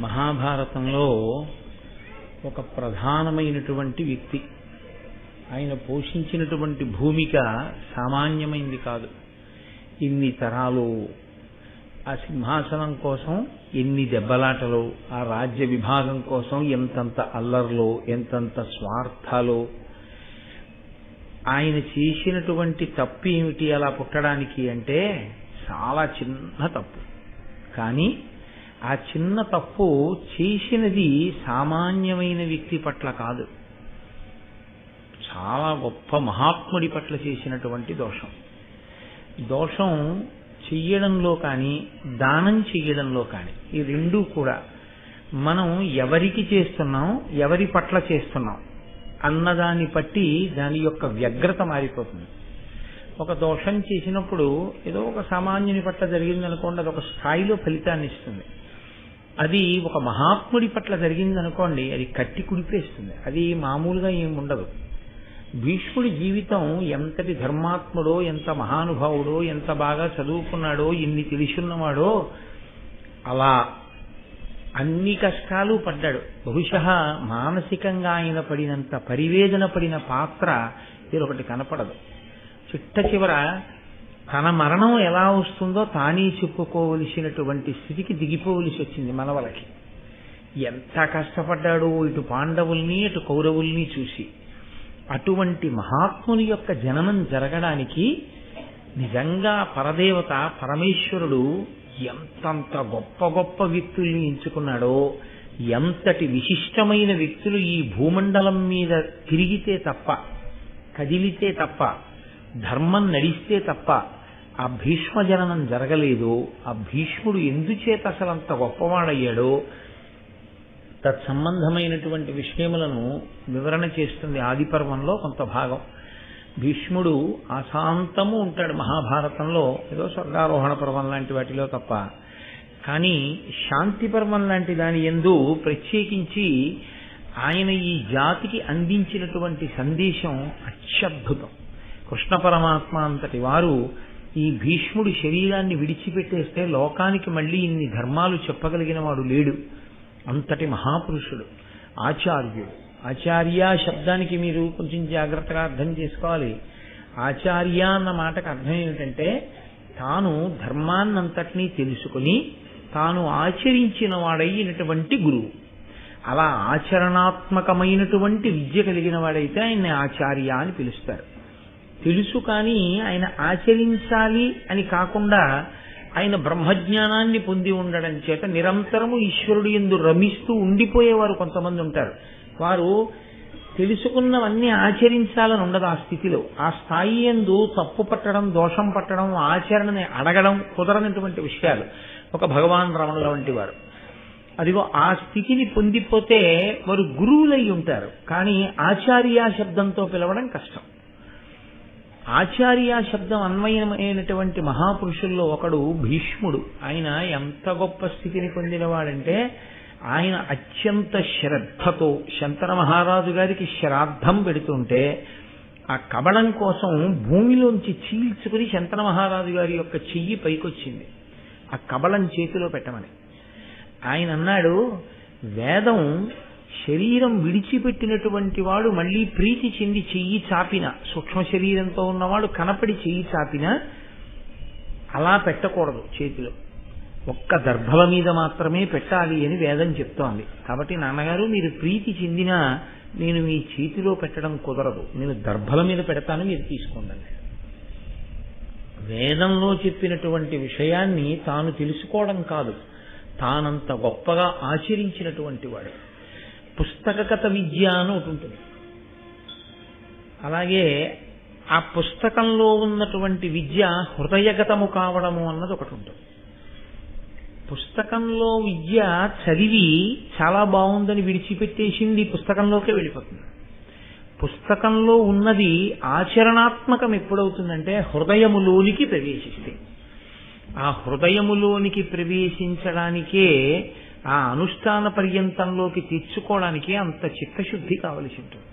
మహాభారతంలో ఒక ప్రధానమైనటువంటి వ్యక్తి. ఆయన పోషించినటువంటి భూమిక సామాన్యమైంది కాదు. ఇన్ని తరాలు ఆ సింహాసనం కోసం ఎన్ని దెబ్బలాటలు ఆ రాజ్య విభాగం కోసం ఎంతంత అల్లర్లు ఎంతంత స్వార్థాలు. ఆయన చేసినటువంటి తప్పు ఏమిటి అలా పుట్టడానికి అంటే చాలా చిన్న తప్పు. కానీ ఆ చిన్న తప్పు చేసినది సామాన్యమైన వ్యక్తి పట్ల కాదు. చాలా గొప్ప మహాత్ముడి పట్ల చేసినటువంటి దోషం. దోషం చెయ్యడంలో కానీ దానం చెయ్యడంలో కానీ ఈ రెండూ కూడా మనం ఎవరికి చేస్తున్నాం ఎవరి పట్ల చేస్తున్నాం అన్నదాన్ని బట్టి దాని యొక్క వ్యగ్రత మారిపోతుంది. ఒక దోషం చేసినప్పుడు ఏదో ఒక సామాన్యుని పట్ల జరిగిందనుకోండి అది ఒక స్థాయిలో ఫలితాన్ని ఇస్తుంది. అది ఒక మహాత్ముడి పట్ల జరిగిందనుకోండి అది కట్టి కుడిపేస్తుంది. అది మామూలుగా ఏమి ఉండదు. భీష్ముడి జీవితం ఎంతటి ధర్మాత్ముడో ఎంత మహానుభావుడో ఎంత బాగా చదువుకున్నాడో ఎన్ని తెలుసున్నవాడో అలా అన్ని కష్టాలు పడ్డాడు. బహుశ మానసికంగా ఆయన పడినంత పరివేదన పడిన పాత్ర ఒకటి కనపడదు. చిట్ట చివర తన మరణం ఎలా వస్తుందో తానే చెప్పుకోవలసినటువంటి స్థితికి దిగిపోవలసి వచ్చింది మనవలకి. ఎంత కష్టపడ్డాడో ఇటు పాండవుల్ని ఇటు కౌరవుల్ని చూసి. అటువంటి మహాత్ముని యొక్క జననం జరగడానికి నిజంగా పరదేవత పరమేశ్వరుడు ఎంతంత గొప్ప గొప్ప వ్యక్తుల్ని ఎంచుకున్నాడో ఎంతటి విశిష్టమైన వ్యక్తులు ఈ భూమండలం మీద తిరిగితే తప్ప కదిలితే తప్ప ధర్మం నడిస్తే తప్ప ఆ భీష్మ జననం జరగలేదు. ఆ భీష్ముడు ఎందుచేత అసలు అంత గొప్పవాడయ్యాడో తత్సంబంధమైనటువంటి విషయములను వివరణ చేస్తుంది ఆదిపర్వంలో కొంత భాగం. భీష్ముడు అశాంతము ఉంటాడు మహాభారతంలో. ఏదో స్వర్గారోహణ పర్వం లాంటి వాటిలో తప్ప. కానీ శాంతి పర్వం లాంటి దాని ఎందు ప్రత్యేకించి ఆయన ఈ జాతికి అందించినటువంటి సందేశం అత్యద్భుతం. కృష్ణ పరమాత్మ అంతటి వారు ఈ భీష్ముడి శరీరాన్ని విడిచిపెట్టేస్తే లోకానికి మళ్ళీ ఇన్ని ధర్మాలు చెప్పగలిగిన వాడు లేడు. అంతటి మహాపురుషుడు ఆచార్యుడు. ఆచార్య శబ్దానికి మీరు కొంచెం జాగ్రత్తగా అర్థం చేసుకోవాలి. ఆచార్య అన్న మాటకు అర్థం ఏమిటంటే తాను ధర్మాన్నంతటినీ తెలుసుకుని తాను ఆచరించిన వాడైనటువంటి గురువు. అలా ఆచరణాత్మకమైనటువంటి విద్య కలిగిన వాడైతే ఆయన్ని ఆచార్య అని పిలుస్తారు. తెలుసు కానీ ఆయన ఆచరించాలి అని కాకుండా ఆయన బ్రహ్మజ్ఞానాన్ని పొంది ఉండడం చేత నిరంతరము ఈశ్వరుడు ఎందు రమిస్తూ ఉండిపోయేవారు కొంతమంది ఉంటారు. వారు తెలుసుకున్నవన్నీ ఆచరించాలని ఉండదు ఆ స్థితిలో. ఆ స్థాయి ఎందు తప్పు పట్టడం దోషం పట్టడం ఆచరణని అడగడం కుదరనటువంటి విషయాలు. ఒక భగవాన్ రమణుల వంటి వారు. అదిగో ఆ స్థితిని పొందిపోతే వారు గురువులై ఉంటారు. కానీ ఆచార్య శబ్దంతో పిలవడం కష్టం. ఆచార్య శబ్దం అన్వయమైనటువంటి మహాపురుషుల్లో ఒకడు భీష్ముడు. ఆయన ఎంత గొప్ప స్థితిని పొందినవాడంటే ఆయన అత్యంత శ్రద్ధతో శంకర మహారాజు గారికి శ్రాద్ధం పెడుతుంటే ఆ కబళం కోసం భూమిలోంచి చీల్చుకుని శంకర మహారాజు గారి యొక్క చెయ్యి పైకొచ్చింది. ఆ కబళం చేతిలో పెట్టమని. ఆయన అన్నాడు వేదం శరీరం విడిచిపెట్టినటువంటి వాడు మళ్ళీ ప్రీతి చెంది చెయ్యి చాపిన సూక్ష్మ శరీరంతో ఉన్నవాడు కనపడి చెయ్యి చాపిన అలా పెట్టకూడదు చేతిలో. ఒక్క దర్భల మీద మాత్రమే పెట్టాలి అని వేదం చెప్తోంది. కాబట్టి నాన్నగారు మీరు ప్రీతి చెందినా నేను మీ చేతిలో పెట్టడం కుదరదు. నేను దర్భల మీద పెడతాను మీరు తీసుకోండి. వేదంలో చెప్పినటువంటి విషయాన్ని తాను తెలుసుకోవడం కాదు. తానంత గొప్పగా ఆచరించినటువంటి వాడు. పుస్తకగత విద్య అని ఒకటి ఉంటుంది అలాగే ఆ పుస్తకంలో ఉన్నటువంటి విద్య హృదయగతము కావడము అన్నది ఒకటి ఉంటుంది పుస్తకంలో విద్య చదివి చాలా బాగుందని విడిచిపెట్టేసింది పుస్తకంలోకే వెళ్ళిపోతుంది. పుస్తకంలో ఉన్నది ఆచరణాత్మకం ఎప్పుడవుతుందంటే హృదయములోనికి ప్రవేశిస్తే. ఆ హృదయములోనికి ప్రవేశించడానికే ఆ అనుష్ఠాన పర్యంతంలోకి తెచ్చుకోవడానికి అంత చిత్తశుద్ధి కావలసి ఉంటుంది.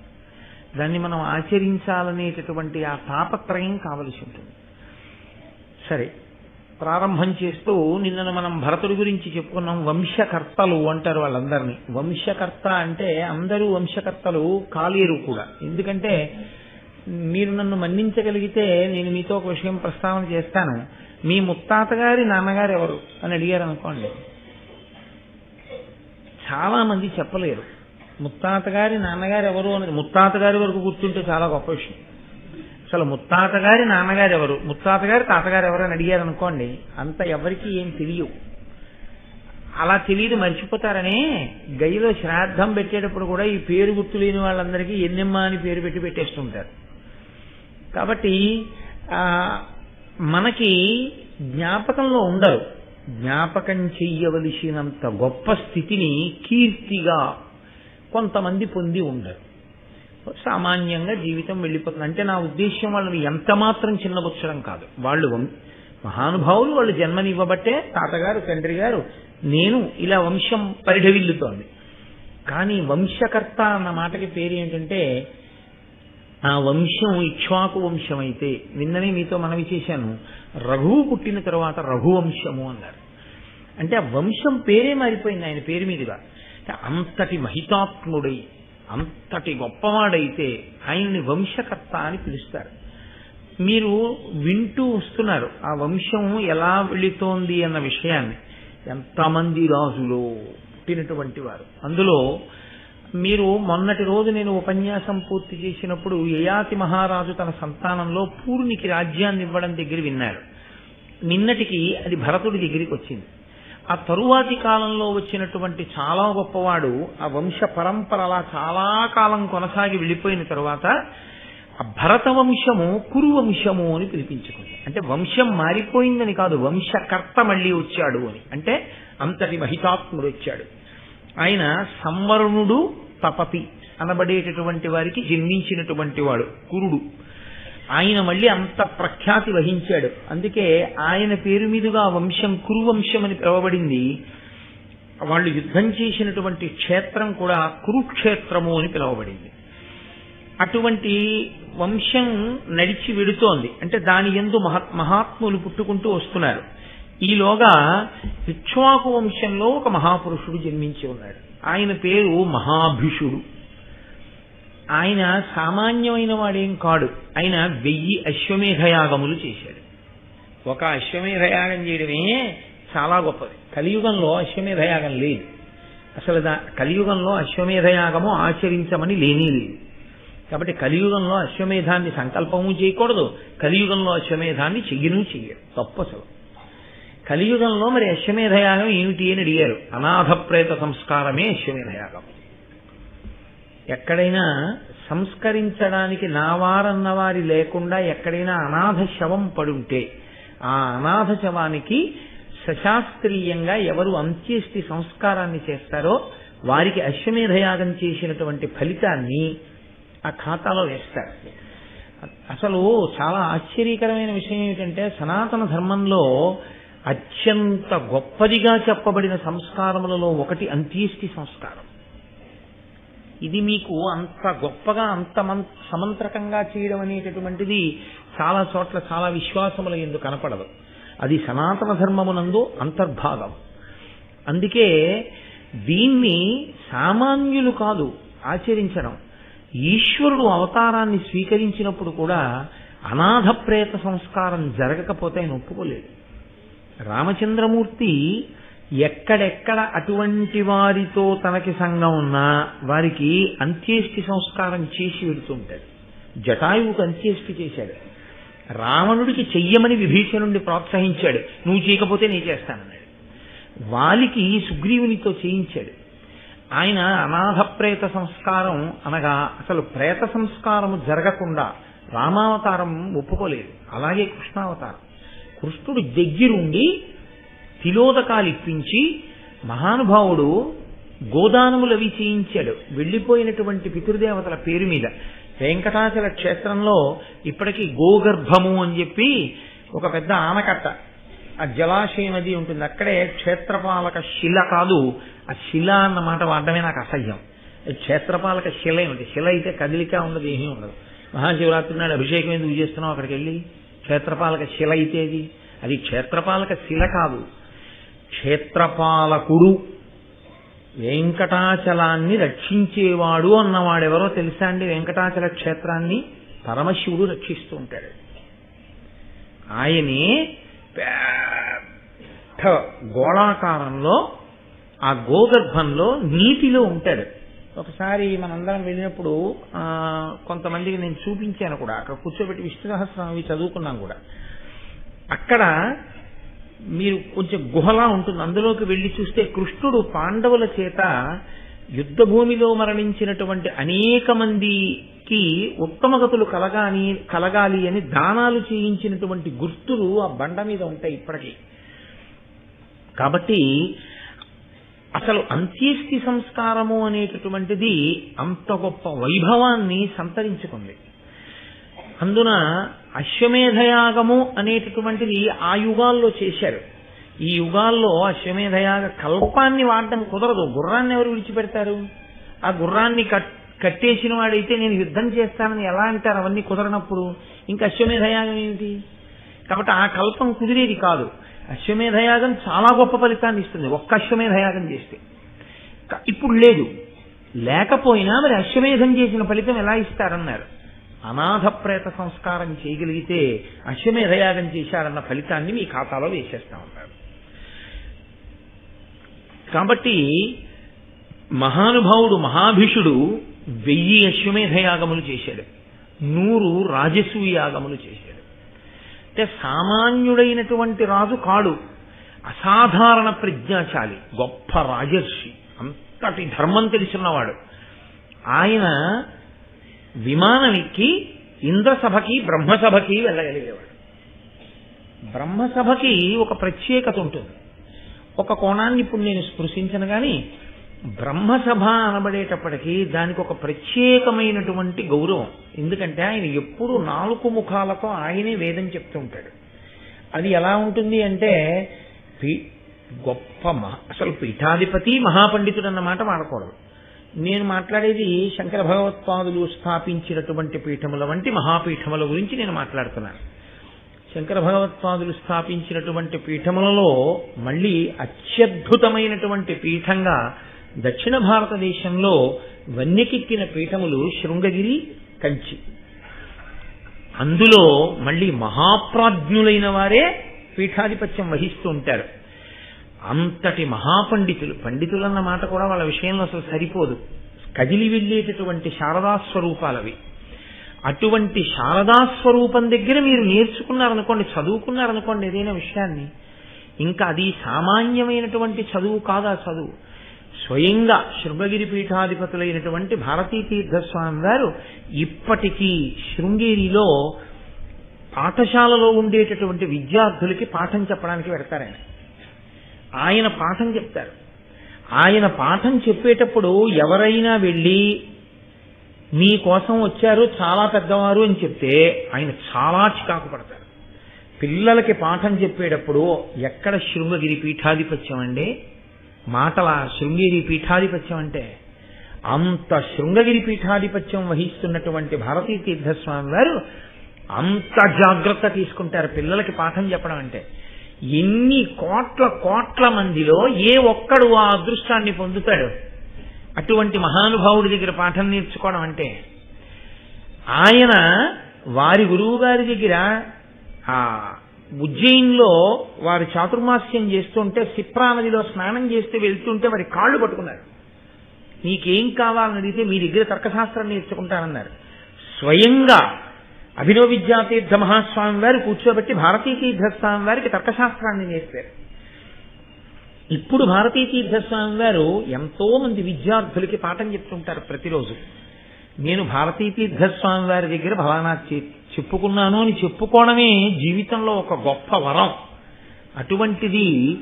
దాన్ని మనం ఆచరించాలనేటటువంటి ఆ తాపత్రయం కావలసి ఉంటుంది. సరే ప్రారంభం చేస్తూ నిన్న మనం భరతుడి గురించి చెప్పుకున్నాం వంశకర్తలు అంటారు వాళ్ళందరినీ. వంశకర్త అంటే అందరూ వంశకర్తలు కాలేరు కూడా. ఎందుకంటే మీరు నన్ను మన్నించగలిగితే నేను మీతో ఒక విషయం ప్రస్తావన చేస్తాను. మీ ముత్తాత గారి నాన్నగారు ఎవరు అని అడిగారు అనుకోండి చాలా మంది చెప్పలేరు. ముత్తాత గారి నాన్నగారు ఎవరు అని ముత్తాత గారి వరకు గుర్తుంటే చాలా గొప్ప విషయం. అసలు ముత్తాత గారి నాన్నగారు ఎవరు ముత్తాత గారి తాతగారు ఎవరని అడిగారు అనుకోండి అంత ఎవరికి ఏం తెలియవు అలా తెలియదు మర్చిపోతారనే గయ్యలో శ్రాద్ధం పెట్టేటప్పుడు కూడా ఈ పేరు గుర్తు లేని వాళ్ళందరికీ ఎన్నెమ్మ అని పేరు పెట్టి పెట్టేస్తుంటారు కాబట్టి మనకి జ్ఞాపకంలో ఉండరు. జ్ఞాపకం చెయ్యవలసినంత గొప్ప స్థితిని కీర్తిగా కొంతమంది పొంది ఉండరు. సామాన్యంగా జీవితం వెళ్ళిపోతుంది. అంటే నా ఉద్దేశ్యం వాళ్ళని ఎంత మాత్రం చిన్నబుచ్చడం కాదు. వాళ్ళు మహానుభావులు వాళ్ళు జన్మనివ్వబట్టే తాతగారు తండ్రి గారు నేను ఇలా వంశం పరిఢవిల్లుతోంది. కానీ వంశకర్త అన్న మాటకి పేరు ఏంటంటే ఆ వంశం ఇక్ష్వాకు వంశం అయితే నిన్ననే మీతో మనవి చేశాను రఘువు పుట్టిన తర్వాత రఘువంశము అన్నారు. అంటే ఆ వంశం పేరే మారిపోయింది ఆయన పేరు మీదుగా. అంతటి మహితాత్ముడై అంతటి గొప్పవాడైతే ఆయన్ని వంశకర్త అని పిలుస్తారు. మీరు వింటూ వస్తున్నారు ఆ వంశం ఎలా వెళుతోంది అన్న విషయాన్ని. ఎంతమంది రాజులు పుట్టినటువంటి వారు. అందులో మీరు మొన్నటి రోజు నేను ఉపన్యాసం పూర్తి చేసినప్పుడు యయాతి మహారాజు తన సంతానంలో పూర్ణికి రాజ్యాన్ని ఇవ్వడం దగ్గర విన్నాడు నిన్నటికి అది భరతుడి దగ్గరికి వచ్చింది. ఆ తరువాతి కాలంలో వచ్చినటువంటి చాలా గొప్పవాడు ఆ వంశ పరంపర అలా చాలా కాలం కొనసాగి వెళ్ళిపోయిన తరువాత ఆ భరత వంశము కురు వంశము అని పిలిపించుకుంది. అంటే వంశం మారిపోయిందని కాదు వంశకర్త మళ్ళీ వచ్చాడు అని. అంటే అంతటి మహితాత్ముడు వచ్చాడు. ఆయన సంవరణుడు తపతి అనబడేటటువంటి వారికి జన్మించినటువంటి వాడు కురుడు. ఆయన మళ్ళీ అంత ప్రఖ్యాతి వహించాడు. అందుకే ఆయన పేరు మీదుగా వంశం కురువంశం అని పిలువబడింది. వాళ్ళు యుద్ధం చేసినటువంటి క్షేత్రం కూడా కురుక్షేత్రము అని పిలువబడింది. అటువంటి వంశం నడిచి వెడుతోంది. అంటే దాని ఎందు మహా మహాత్ములు పుట్టుకుంటూ వస్తున్నారు. ఈలోగా ఇక్ష్వాకు వంశంలో ఒక మహాపురుషుడు జన్మించి ఉన్నాడు. ఆయన పేరు మహాభిషుడు. ఆయన సామాన్యమైన వాడేం కాడు. ఆయన వెయ్యి అశ్వమేధయాగములు చేశాడు. ఒక అశ్వమేధయాగం చేయడమే చాలా గొప్పది. కలియుగంలో అశ్వమేధయాగం లేదు. అసలు దా కలియుగంలో అశ్వమేధయాగము ఆచరించమని లేనే లేదు. కాబట్టి కలియుగంలో అశ్వమేధాన్ని సంకల్పము చేయకూడదు. కలియుగంలో అశ్వమేధాన్ని చెయ్యను చెయ్యరు తప్పు అసలు కలియుగంలో మరి అశ్వమేధయాగం ఏమిటి అని అడిగారు. అనాథ ప్రేత సంస్కారమే అశ్వమేధయాగం. ఎక్కడైనా సంస్కరించడానికి నావారన్న వారి లేకుండా ఎక్కడైనా అనాథ శవం పడుంటే ఆ అనాథ శవానికి సశాస్త్రీయంగా ఎవరు అంత్యేష్టి సంస్కారాన్ని చేస్తారో వారికి అశ్వమేధయాగం చేసినటువంటి ఫలితాన్ని ఆ ఖాతాలో వేస్తారు. అసలు చాలా ఆశ్చర్యకరమైన విషయం ఏమిటంటే సనాతన ధర్మంలో అత్యంత గొప్పదిగా చెప్పబడిన సంస్కారములలో ఒకటి అంత్యేష్టి సంస్కారం. ఇది మీకు అంత గొప్పగా అంత సమంత్రకంగా చేయడం అనేటటువంటిది చాలా చోట్ల చాలా విశ్వాసముల ఎందుకు కనపడదు. అది సనాతన ధర్మమునందు అంతర్భాగం. అందుకే దీన్ని సామాన్యులు కాదు ఆచరించడం. ఈశ్వరుడు అవతారాన్ని స్వీకరించినప్పుడు కూడా అనాథ ప్రేత సంస్కారం జరగకపోతే ఆయన ఒప్పుకోలేదు. రామచంద్రమూర్తి ఎక్కడెక్కడ అటువంటి వారితో తనకి సంఘం ఉన్నా వారికి అంత్యేష్టి సంస్కారం చేసి వెడుతుంటాడు జటాయువుకు అంత్యేష్టి చేశాడు. రావణుడికి చెయ్యమని విభీషణుడిని ప్రోత్సహించాడు. నువ్వు చేయకపోతే నేను చేస్తానన్నాడు. వాలికి సుగ్రీవునితో చేయించాడు. ఆయన అనాథ ప్రేత సంస్కారం అనగా అసలు ప్రేత సంస్కారము జరగకుండా రామావతారం ఒప్పుకోలేదు. అలాగే కృష్ణావతారం. కృష్ణుడు దగ్గరుండి తిలోదకాలు ఇప్పించి మహానుభావుడు గోదానములవి చేయించాడు. వెళ్ళిపోయినటువంటి పితృదేవతల పేరు మీద. వెంకటాచల క్షేత్రంలో ఇప్పటికీ గోగర్భము అని చెప్పి ఒక పెద్ద ఆనకట్ట. ఆ జలాశయం అది ఉంటుంది. అక్కడే క్షేత్రపాలక శిల కాదు. ఆ శిల అన్న మాట వాడమే నాకు అసహ్యం. క్షేత్రపాలక శిల ఏమిటి శిల అయితే కదిలిక ఉండదు ఏమీ ఉండదు. మహాశివరాత్రి నాడు అభిషేకం ఎందుకు చేస్తున్నావు అక్కడికి వెళ్ళి? క్షేత్రపాలక శిల అయితే అది అది క్షేత్రపాలక శిల కాదు. క్షేత్రపాలకుడు వెంకటాచలాన్ని రక్షించేవాడు అన్నవాడెవరో తెలుసా అండి? వెంకటాచల క్షేత్రాన్ని పరమశివుడు రక్షిస్తూ ఉంటాడు. ఆయనే పెద్ద గోళాకారంలో ఆ గోగర్భంలో నీటిలో ఉంటాడు. ఒకసారి మనందరం వెళ్ళినప్పుడు కొంతమందికి నేను చూపించాను కూడా. అక్కడ కూర్చోబెట్టి విష్ణు సహస్రం అవి చదువుకున్నాను కూడా. అక్కడ మీరు కొంచెం గుహలా ఉంటుంది. అందులోకి వెళ్ళి చూస్తే కృష్ణుడు పాండవుల చేత యుద్ధ భూమిలో మరణించినటువంటి అనేక మందికి ఉత్తమగతులు కలగాని కలగాలి అని దానాలు చేయించినటువంటి గుర్తులు ఆ బండ మీద ఉంటాయి ఇప్పటికీ. కాబట్టి అసలు అంత్యేష్టి సంస్కారము అనేటటువంటిది అంత గొప్ప వైభవాన్ని సంతరించుకుంది. అందున అశ్వమేధయాగము అనేటటువంటిది ఆ యుగాల్లో చేశారు. ఈ యుగాల్లో అశ్వమేధయాగ కల్పాన్ని వాడటం కుదరదు. గుర్రాన్ని ఎవరు విడిచిపెడతారు? ఆ గుర్రాన్ని కట్ కట్టేసిన వాడైతే నేను యుద్ధం చేస్తానని ఎలా అంటారు? అవన్నీ కుదరనప్పుడు. ఇంకా అశ్వమేధయాగం ఏమిటి? కాబట్టి ఆ కల్పం కుదిరేది కాదు. అశ్వమేధయాగం చాలా గొప్ప ఫలితాన్ని ఇస్తుంది. ఒక్క అశ్వమేధయాగం చేస్తే. ఇప్పుడు లేదు. లేకపోయినా మరి అశ్వమేధం చేసిన ఫలితం ఎలా ఇస్తారన్నారు. అనాథ ప్రేత సంస్కారం చేయగలిగితే అశ్వమేధయాగం చేశారన్న ఫలితాన్ని మీ ఖాతాలో వేసేస్తామన్నారు కాబట్టి మహానుభావుడు మహాభిషుడు వెయ్యి అశ్వమేధ యాగములు చేశాడు. నూరు రాజసూయ యాగములు చేశాడు. అంటే సామాన్యుడైనటువంటి రాజు కాడు. అసాధారణ ప్రజ్ఞాశాలి. గొప్ప రాజర్షి. అంతటి ధర్మం తెలిసినవాడు. ఆయన విమానమిక్కి ఇంద్రసభకి బ్రహ్మసభకి వెళ్ళగలిగేవాడు. బ్రహ్మసభకి ఒక ప్రత్యేకత ఉంటుంది. ఒక కోణాన్ని ఇప్పుడు నేను స్పృశించను కానీ బ్రహ్మసభ అనబడేటప్పటికీ దానికి ఒక ప్రత్యేకమైనటువంటి గౌరవం. ఎందుకంటే ఆయన ఎప్పుడు నాలుగు ముఖాలతో ఆయనే వేదం చెప్తూ ఉంటాడు. అది ఎలా ఉంటుంది అంటే పీ- గొప్ప అసలు పీఠాధిపతి మహాపండితుడు అన్నమాట వాడకూడదు. నేను మాట్లాడేది శంకర భగవత్పాదులు స్థాపించినటువంటి పీఠముల వంటి మహాపీఠముల గురించి నేను మాట్లాడుతున్నాను. శంకర భగవత్పాదులు స్థాపించినటువంటి పీఠములలో మళ్ళీ అత్యద్భుతమైనటువంటి పీఠంగా దక్షిణ భారతదేశంలో వన్యకెక్కిన పీఠములు శృంగగిరి కంచి. అందులో మళ్ళీ మహాప్రాజ్ఞులైన వారే పీఠాధిపత్యం వహిస్తూ ఉంటారు. అంతటి మహాపండితులు పండితులన్న మాట కూడా వాళ్ళ విషయంలో అసలు సరిపోదు. కదిలి వెళ్ళేటటువంటి శారదా స్వరూపాలవి. అటువంటి శారదా స్వరూపం దగ్గర మీరు నేర్చుకున్నారనుకోండి చదువుకున్నారనుకోండి ఏదైనా విషయాన్ని ఇంకా అది సామాన్యమైనటువంటి చదువు కాదా చదువు? స్వయంగా శృంగగిరి పీఠాధిపతులైనటువంటి భారతీ తీర్థస్వామి వారు ఇప్పటికీ శృంగేరిలో పాఠశాలలో ఉండేటటువంటి విద్యార్థులకి పాఠం చెప్పడానికి పెడతారాయన ఆయన పాఠం చెప్తారు. ఆయన పాఠం చెప్పేటప్పుడు ఎవరైనా వెళ్ళి మీ కోసం వచ్చారు చాలా పెద్దవారు అని చెప్తే ఆయన చాలా చికాకు పడతారు. పిల్లలకి పాఠం చెప్పేటప్పుడు ఎక్కడ శృంగగిరి పీఠాధిపత్యం అండి? మాటల శృంగగిరి పీఠాధిపత్యం అంటే అంత శృంగగిరి పీఠాధిపత్యం వహిస్తున్నటువంటి భారతీ తీర్థస్వామి వారు అంత జాగ్రత్త తీసుకుంటారు. పిల్లలకి పాఠం చెప్పడం అంటే ఎన్ని కోట్ల కోట్ల మందిలో ఏ ఒక్కడు ఆ అదృష్టాన్ని పొందుతాడు? అటువంటి మహానుభావుడి దగ్గర పాఠం నేర్చుకోవడం అంటే ఆయన వారి గురువు గారి దగ్గర ఆ ఉజ్జయిన్లో వారు చాతుర్మాస్యం చేస్తుంటే సిప్రా నదిలో స్నానం చేస్తే వెళ్తుంటే వారి కాళ్ళు పట్టుకున్నారు. నీకేం కావాలని అడిగితే మీ దగ్గర తర్కశాస్త్రం నేర్చుకుంటానన్నారు. స్వయంగా అభినవ విద్యాతీర్థ మహాస్వామి వారు కూర్చోబెట్టి భారతీ తీర్థస్వామి వారికి తర్కశాస్త్రాన్ని నేర్పారు. ఇప్పుడు భారతీ తీర్థస్వామి వారు ఎంతో మంది విద్యార్థులకి పాఠం చెప్తుంటారు ప్రతిరోజు. నేను భారతీ తీర్థస్వామి వారి దగ్గర ఫలానా చెప్పుకున్నాను అని చెప్పుకోవడమే జీవితంలో ఒక గొప్ప వరం. అటువంటిది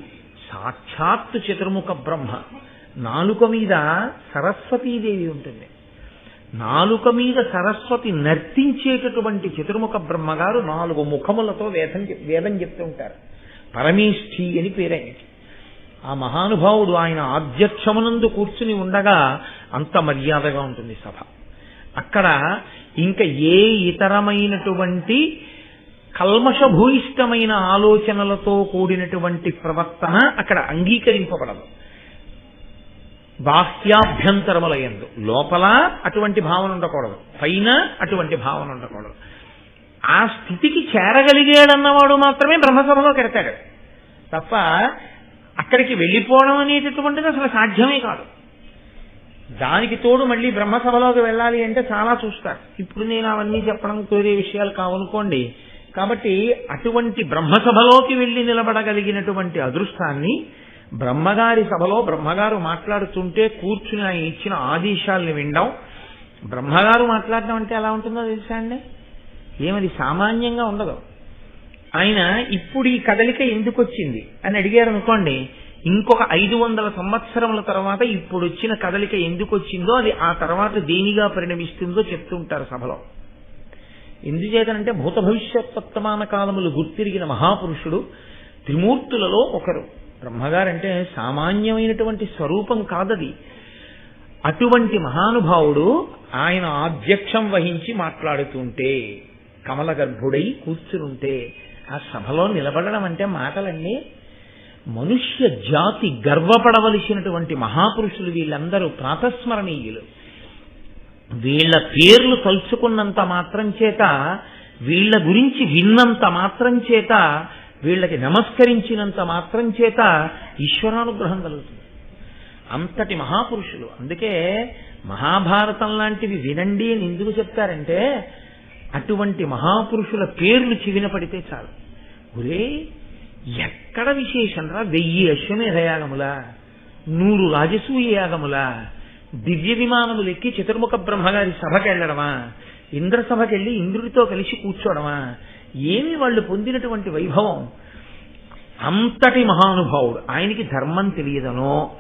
సాక్షాత్తు చతుర్ముఖ బ్రహ్మ. నాలుక మీద సరస్వతీదేవి ఉంటుంది. నాలుక మీద సరస్వతి నర్తించేటటువంటి చతుర్ముఖ బ్రహ్మగారు నాలుగు ముఖములతో వేదం చెప్- వేదం చెప్తూ ఉంటారు. పరమేష్ఠి అని పేరైనది ఆ మహానుభావుడు ఆయన ఆధ్యక్షమునందు కూర్చుని ఉండగా అంత మర్యాదగా ఉంటుంది సభ. అక్కడ ఇంకా ఏ ఇతరమైనటువంటి కల్మషభూయిష్టమైన ఆలోచనలతో కూడినటువంటి ప్రవర్తన అక్కడ అంగీకరింపబడదు. బాహ్యాభ్యంతరములయందు. లోపల అటువంటి భావన ఉండకూడదు. పైన అటువంటి భావన ఉండకూడదు. ఆ స్థితికి చేరగలిగాడన్నవాడు మాత్రమే బ్రహ్మసభలో కెడతాడు. తప్ప అక్కడికి వెళ్ళిపోవడం అనేటటువంటిది అసలు సాధ్యమే కాదు. దానికి తోడు మళ్ళీ బ్రహ్మసభలోకి వెళ్ళాలి అంటే చాలా చూస్తారు. ఇప్పుడు నేను అవన్నీ చెప్పడం కోరే విషయాలు కావనుకోండి. కాబట్టి అటువంటి బ్రహ్మసభలోకి వెళ్ళి నిలబడగలిగినటువంటి అదృష్టాన్ని బ్రహ్మగారి సభలో బ్రహ్మగారు మాట్లాడుతుంటే కూర్చుని ఆయన ఇచ్చిన ఆదేశాలను వినడం. బ్రహ్మగారు మాట్లాడడం అంటే ఎలా ఉంటుందో తెలుసా అండి? ఏమది సామాన్యంగా ఉండదు. ఆయన ఇప్పుడు ఈ కదలిక ఎందుకు వచ్చింది అని అడిగారు అనుకోండి ఇంకొక ఐదు వందల సంవత్సరముల తర్వాత ఇప్పుడు వచ్చిన కదలిక ఎందుకు వచ్చిందో అది ఆ తర్వాత దేనిగా పరిణమిస్తుందో చెప్తుంటారు సభలో. ఎందుచేతనంటే భూత భవిష్యత్వర్తమాన కాలములు గుర్తిరిగిన మహాపురుషుడు త్రిమూర్తులలో ఒకరు. బ్రహ్మగారంటే సామాన్యమైనటువంటి స్వరూపం కాదది. అటువంటి మహానుభావుడు ఆయన ఆధ్యక్షం వహించి మాట్లాడుతుంటే కమల గర్భుడై కూర్చునుంటే ఆ సభలో నిలబడడం అంటే మాటలండి మనుష్య జాతి గర్వపడవలసినటువంటి మహాపురుషులు వీళ్ళందరూ ప్రాతస్మరణీయులు. వీళ్ళ పేర్లు తలుచుకున్నంత మాత్రం చేత వీళ్ళ గురించి విన్నంత మాత్రం చేత వీళ్ళకి నమస్కరించినంత మాత్రం చేత ఈశ్వరానుగ్రహం కలుగుతుంది. అంతటి మహాపురుషులు. అందుకే మహాభారతం లాంటివి వినండి అని ఎందుకు చెప్తారంటే అటువంటి మహాపురుషుల పేర్లు చివిన పడితే చాలు. ఒరే ఎక్కడ విశేషం రా వెయ్యి అశ్వమేధ యాగములా నూరు రాజసూయ యాగములా దివ్య విమానములు ఎక్కి చతుర్ముఖ బ్రహ్మగారి సభకి వెళ్ళడమా ఇంద్ర సభకెళ్ళి ఇంద్రుడితో కలిసి కూర్చోడమా? ఏమి వాళ్ళు పొందినటువంటి వైభవం? అంతటి మహానుభావుడు. ఆయనకి ధర్మం తెలియదనో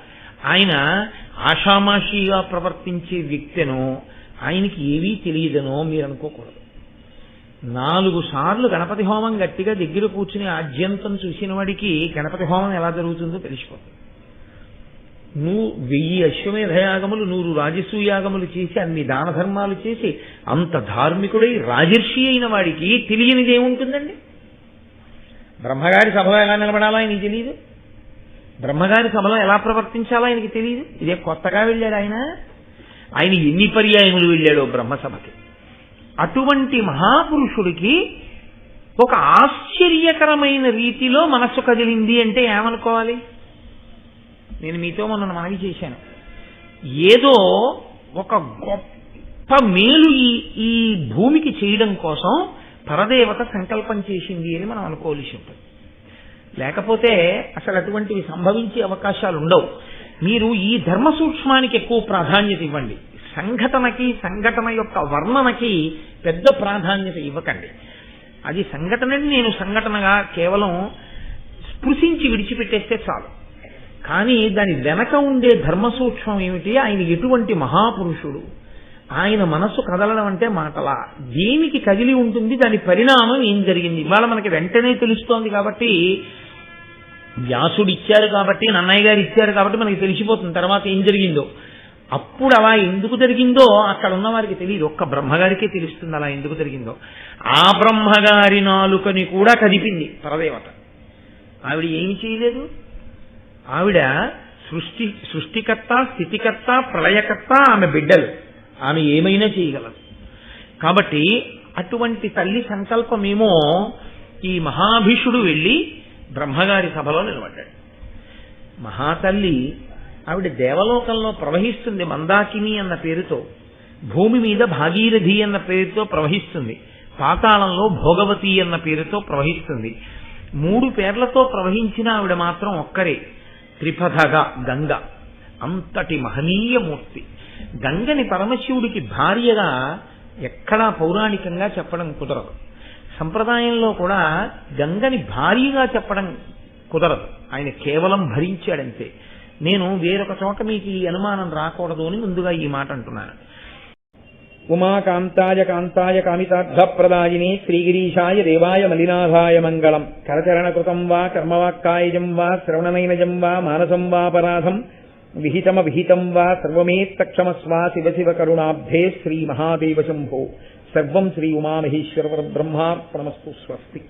ఆయన ఆషామాషిగా ప్రవర్తించే వ్యక్తినో ఆయనకి ఏవీ తెలియదనో మీరు అనుకోకూడదు నాలుగు సార్లు గణపతి హోమం గట్టిగా దగ్గర కూర్చుని ఆద్యంతం చూసిన వాడికి గణపతి హోమం ఎలా జరుగుతుందో తెలిసిపోతుంది. నువ్వు వెయ్యి అశ్వమేధయాగములు నూరు రాజసూయాగములు చేసి అన్ని దాన ధర్మాలు చేసి అంత ధార్మికుడై రాజర్షి అయిన వాడికి తెలియనిది ఏముంటుందండి బ్రహ్మగారి సభలో ఎలా నిలబడాలో ఆయనకి తెలియదు బ్రహ్మగారి సభలో ఎలా ప్రవర్తించాలో ఆయనకి తెలియదు ఇదే కొత్తగా వెళ్ళాడు ఆయన. ఆయన ఎన్ని పర్యాయములు వెళ్ళాడో బ్రహ్మసభకి. అటువంటి మహాపురుషుడికి ఒక ఆశ్చర్యకరమైన రీతిలో మనస్సు కదిలింది అంటే ఏమనుకోవాలి? నేను మీతో మొన్న మనవి చేశాను. ఏదో ఒక గొప్ప మేలు ఈ ఈ భూమికి చేయడం కోసం పరదేవత సంకల్పం చేసింది అని మనం అనుకోవలసి ఉంటుంది లేకపోతే అసలు అటువంటివి సంభవించే అవకాశాలు ఉండవు మీరు ఈ ధర్మ సూక్ష్మానికి ఎక్కువ ప్రాధాన్యత ఇవ్వండి. సంఘటనకి సంఘటన యొక్క వర్ణనకి పెద్ద ప్రాధాన్యత ఇవ్వకండి. అది సంఘటనని నేను సంఘటనగా కేవలం స్పృశించి విడిచిపెట్టేస్తే చాలు. కానీ దాని వెనక ఉండే ధర్మ సూక్ష్మం ఏమిటి? ఆయన ఎటువంటి మహాపురుషుడు? ఆయన మనస్సు కదలడం అంటే మాటలా? దేనికి కదిలి ఉంటుంది? దాని పరిణామం ఏం జరిగింది? ఇవాళ మనకి వెంటనే తెలుస్తోంది కాబట్టి వ్యాసుడు ఇచ్చారు కాబట్టి నన్నయ్య గారు ఇచ్చారు కాబట్టి మనకి తెలిసిపోతుంది తర్వాత ఏం జరిగిందో. అప్పుడు అలా ఎందుకు జరిగిందో అక్కడ ఉన్న వారికి తెలియదు. ఒక్క బ్రహ్మగారికే తెలుస్తుంది అలా ఎందుకు జరిగిందో. ఆ బ్రహ్మగారి నాలుకని కూడా కదిపింది పరదేవత. ఆవిడ ఏమి చేయలేదు? ఆవిడ సృష్టి సృష్టికర్త స్థితికర్త ప్రళయకర్త ఆమె బిడ్డలు. ఆమె ఏమైనా చేయగలదు. కాబట్టి అటువంటి తల్లి సంకల్పమేమో ఈ మహాభీషుడు వెళ్ళి బ్రహ్మగారి సభలో నిలబడ్డాడు. మహాతల్లి ఆవిడ దేవలోకంలో ప్రవహిస్తుంది మందాకిని అన్న పేరుతో భూమి మీద భాగీరథి అన్న పేరుతో ప్రవహిస్తుంది పాతాళంలో భోగవతి అన్న పేరుతో ప్రవహిస్తుంది. మూడు పేర్లతో ప్రవహించిన ఆవిడ మాత్రం ఒక్కరే త్రిపథగా గంగ. అంతటి మహనీయ మూర్తి. గంగని పరమశివుడికి భార్యగా ఎక్కడా పౌరాణికంగా చెప్పడం కుదరదు. సంప్రదాయంలో కూడా గంగని భార్యగా చెప్పడం కుదరదు. ఆయన కేవలం భరించాడంతే. నేను వేరొక చోట మీకు ఈ అనుమానం రాకూడదు అని ముందుగా ఈ మాట అంటున్నాను. ఉమాకాంతాయ కాంతాయ కామితార్థప్రదాయిని శ్రీగిరీశాయ దేవాయ మలినాథాయ మంగళం. కరచరణకృతం వా కర్మవాక్కాయజం వా శ్రవణనైనజం వా మానసం వాపరాధం విహితమ విహితం వా సర్వమేత్తక్షమస్వా శివ శివ కరుణాబ్ధే శ్రీ మహాదేవ శంభో. సర్వం శ్రీ ఉమామహేశ్వర బ్రహ్మార్పణమస్తు స్వస్తి.